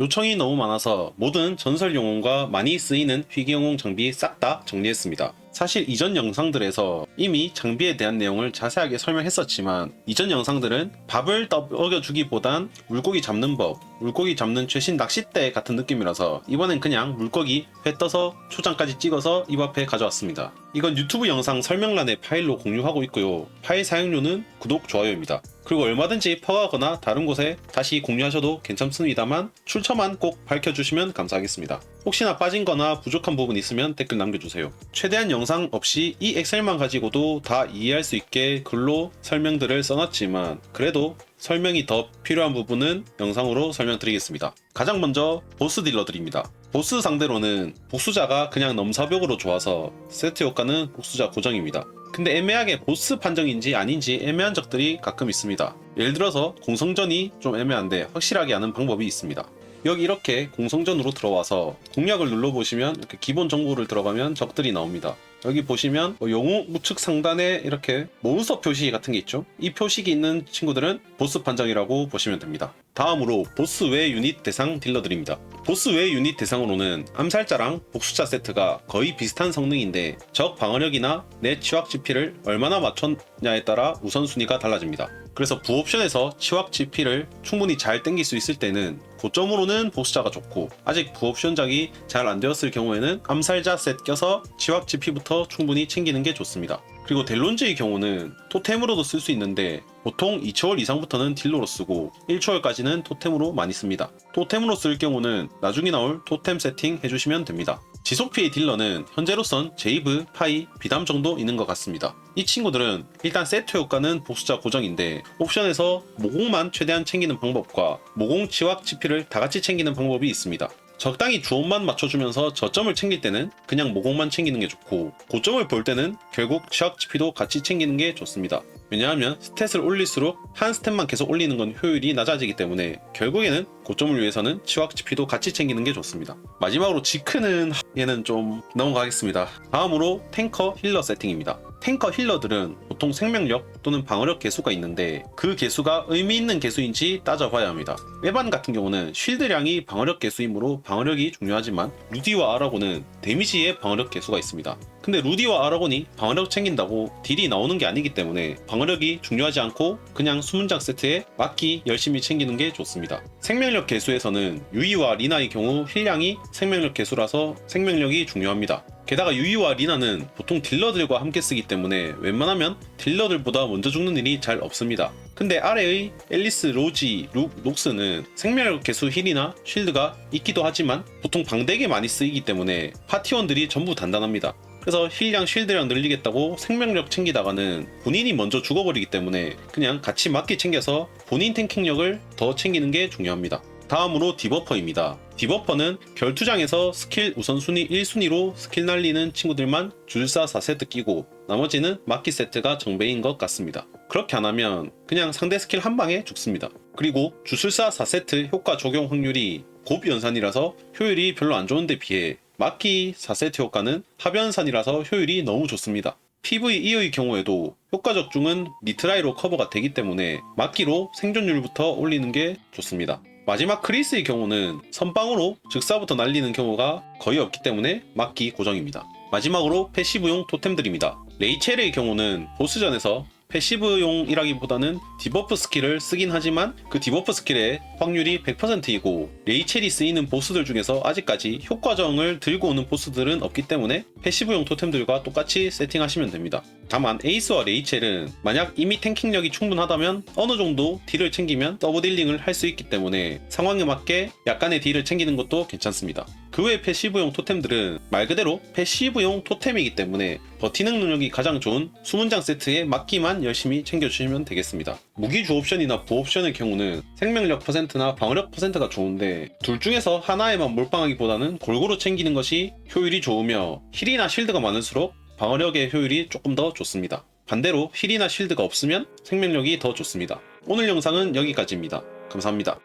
요청이 너무 많아서 모든 전설 영웅과 많이 쓰이는 희귀 영웅 장비 싹 다 정리했습니다. 사실 이전 영상들에서 이미 장비에 대한 내용을 자세하게 설명했었지만 이전 영상들은 밥을 떠먹여주기보단 물고기 잡는 법, 물고기 잡는 최신 낚싯대 같은 느낌이라서 이번엔 그냥 물고기 회 떠서 초장까지 찍어서 입 앞에 가져왔습니다. 이건 유튜브 영상 설명란에 파일로 공유하고 있고요. 파일 사용료는 구독, 좋아요입니다. 그리고 얼마든지 퍼가거나 다른 곳에 다시 공유하셔도 괜찮습니다만 출처만 꼭 밝혀주시면 감사하겠습니다. 혹시나 빠진 거나 부족한 부분 있으면 댓글 남겨주세요. 최대한 영상 없이 이 엑셀만 가지고도 다 이해할 수 있게 글로 설명들을 써놨지만 그래도 설명이 더 필요한 부분은 영상으로 설명드리겠습니다. 가장 먼저 보스 딜러들입니다. 보스 상대로는 복수자가 그냥 넘사벽으로 좋아서 세트 효과는 복수자 고정입니다. 근데 애매하게 보스 판정인지 아닌지 애매한 적들이 가끔 있습니다. 예를 들어서 공성전이 좀 애매한데 확실하게 아는 방법이 있습니다. 여기 이렇게 공성전으로 들어와서 공략을 눌러보시면 이렇게 기본 정보를 들어가면 적들이 나옵니다. 여기 보시면 뭐 영웅 우측 상단에 이렇게 몬스터 표시 같은 게 있죠. 이 표식이 있는 친구들은 보스 판정이라고 보시면 됩니다. 다음으로 보스 외 유닛 대상 딜러들입니다. 보스 외 유닛 대상으로는 암살자랑 복수자 세트가 거의 비슷한 성능인데 적 방어력이나 내 치확 GP를 얼마나 맞췄냐에 따라 우선순위가 달라집니다. 그래서 부옵션에서 치확 GP를 충분히 잘 땡길 수 있을 때는 고점으로는 복수자가 좋고 아직 부옵션작이 잘 안 되었을 경우에는 암살자 셋 껴서 치확 GP부터 충분히 챙기는 게 좋습니다. 그리고 델론즈의 경우는 토템으로도 쓸 수 있는데 보통 2초월 이상부터는 딜로로 쓰고 1초월까지는 토템으로 많이 씁니다. 토템으로 쓸 경우는 나중에 나올 토템 세팅 해주시면 됩니다. 지속 피해 딜러는 현재로선 제이브, 파이, 비담 정도 있는 것 같습니다. 이 친구들은 일단 세트 효과는 복수자 고정인데 옵션에서 모공만 최대한 챙기는 방법과 모공 치확 치피를 다 같이 챙기는 방법이 있습니다. 적당히 주원만 맞춰주면서 저점을 챙길 때는 그냥 모공만 챙기는 게 좋고 고점을 볼 때는 결국 치확 치피도 같이 챙기는 게 좋습니다. 왜냐하면 스탯을 올릴수록 한 스탯만 계속 올리는 건 효율이 낮아지기 때문에 결국에는 고점을 위해서는 치확 치피도 같이 챙기는 게 좋습니다. 마지막으로 지크는 얘는 좀 넘어가겠습니다. 다음으로 탱커 힐러 세팅입니다. 탱커 힐러들은 보통 생명력 또는 방어력 개수가 있는데 그 개수가 의미 있는 개수인지 따져봐야 합니다. 에반 같은 경우는 쉴드량이 방어력 개수이므로 방어력이 중요하지만 루디와 아라곤은 데미지의 방어력 개수가 있습니다. 근데 루디와 아라곤이 방어력 챙긴다고 딜이 나오는 게 아니기 때문에 방어력이 중요하지 않고 그냥 수문장 세트에 막기 열심히 챙기는 게 좋습니다. 생명력 개수에서는 유이와 리나의 경우 힐량이 생명력 개수라서 생명력이 중요합니다. 게다가 유이와 리나는 보통 딜러들과 함께 쓰기 때문에 웬만하면 딜러들보다 먼저 죽는 일이 잘 없습니다. 근데 아래의 앨리스, 로지, 룩, 녹스는 생명력 개수 힐이나 쉴드가 있기도 하지만 보통 방대게 많이 쓰이기 때문에 파티원들이 전부 단단합니다. 그래서 힐량, 쉴드량 늘리겠다고 생명력 챙기다가는 본인이 먼저 죽어버리기 때문에 그냥 같이 맞게 챙겨서 본인 탱킹력을 더 챙기는 게 중요합니다. 다음으로 디버퍼입니다. 디버퍼는 결투장에서 스킬 우선순위 1순위로 스킬 날리는 친구들만 줄사 4세트 끼고 나머지는 막기 세트가 정배인 것 같습니다. 그렇게 안 하면 그냥 상대 스킬 한 방에 죽습니다. 그리고 주술사 4세트 효과 적용 확률이 곱 연산이라서 효율이 별로 안 좋은데 비해 막기 4세트 효과는 합연산이라서 효율이 너무 좋습니다. PVE의 경우에도 효과 적중은 리트라이로 커버가 되기 때문에 막기로 생존율부터 올리는 게 좋습니다. 마지막 크리스의 경우는 선빵으로 즉사부터 날리는 경우가 거의 없기 때문에 막기 고정입니다. 마지막으로 패시브용 토템들입니다. 레이첼의 경우는 보스전에서 패시브용이라기보다는 디버프 스킬을 쓰긴 하지만 그 디버프 스킬의 확률이 100%이고 레이첼이 쓰이는 보스들 중에서 아직까지 효과정을 들고 오는 보스들은 없기 때문에 패시브용 토템들과 똑같이 세팅하시면 됩니다. 다만 에이스와 레이첼은 만약 이미 탱킹력이 충분하다면 어느 정도 딜을 챙기면 더블 딜링을 할 수 있기 때문에 상황에 맞게 약간의 딜을 챙기는 것도 괜찮습니다. 그 외 패시브용 토템들은 말 그대로 패시브용 토템이기 때문에 버티는 능력이 가장 좋은 수문장 세트에 맞기만 열심히 챙겨주시면 되겠습니다. 무기 주 옵션이나 부 옵션의 경우는 생명력 퍼센트나 방어력 퍼센트가 좋은데 둘 중에서 하나에만 몰빵하기보다는 골고루 챙기는 것이 효율이 좋으며 힐이나 실드가 많을수록 방어력의 효율이 조금 더 좋습니다. 반대로 힐이나 실드가 없으면 생명력이 더 좋습니다. 오늘 영상은 여기까지입니다. 감사합니다.